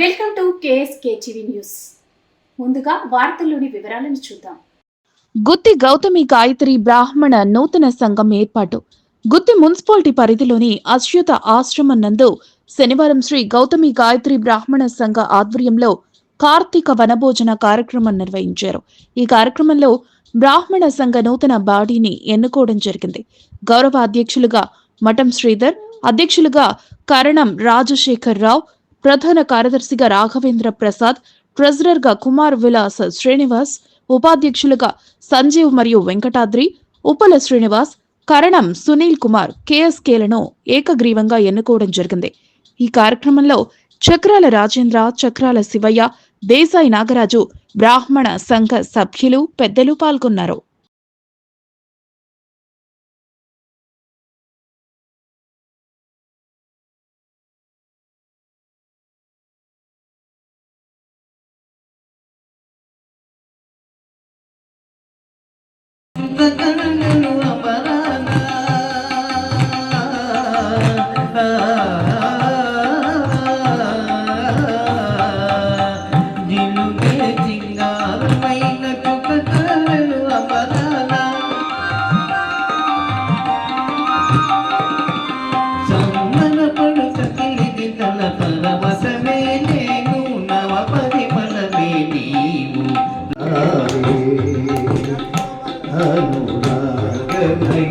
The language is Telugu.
Welcome to K S K TV news. ముందుగా వార్తల్లోని వివరాలను చూద్దాం. గుత్తి గౌతమి గాయత్రి బ్రాహ్మణ నూతన సంఘం ఏర్పాటు. గుత్తి మున్సిపాలిటీ పరిధిలోని అశ్యుత ఆశ్రమం నందు శనివారం శ్రీ గౌతమి గాయత్రి బ్రాహ్మణ సంఘ ఆధ్వర్యంలో కార్తీక వనభోజన కార్యక్రమం నిర్వహించారు. ఈ కార్యక్రమంలో బ్రాహ్మణ సంఘ నూతన బాడీని ఎన్నుకోవడం జరిగింది. గౌరవ అధ్యక్షులుగా మఠం శ్రీధర్ అధ్యక్షులుగా కరణం రాజశేఖర్ రావు ప్రధాన కార్యదర్శిగా రాఘవేంద్ర ప్రసాద్ ట్రెజరర్గా కుమార్ విలాస్ శ్రీనివాస్ ఉపాధ్యక్షులుగా సంజీవ్ మరియు వెంకటాద్రి ఉపల శ్రీనివాస్ కరణం సునీల్ కుమార్ కేఎస్కేలను ఏకగ్రీవంగా ఎన్నుకోవడం జరిగింది. ఈ కార్యక్రమంలో చక్రాల రాజేంద్ర చక్రాల శివయ్య దేశాయి నాగరాజు బ్రాహ్మణ సంఘ సభ్యులు పెద్దలు పాల్గొన్నారు. ಕರುಣಾಗನೈ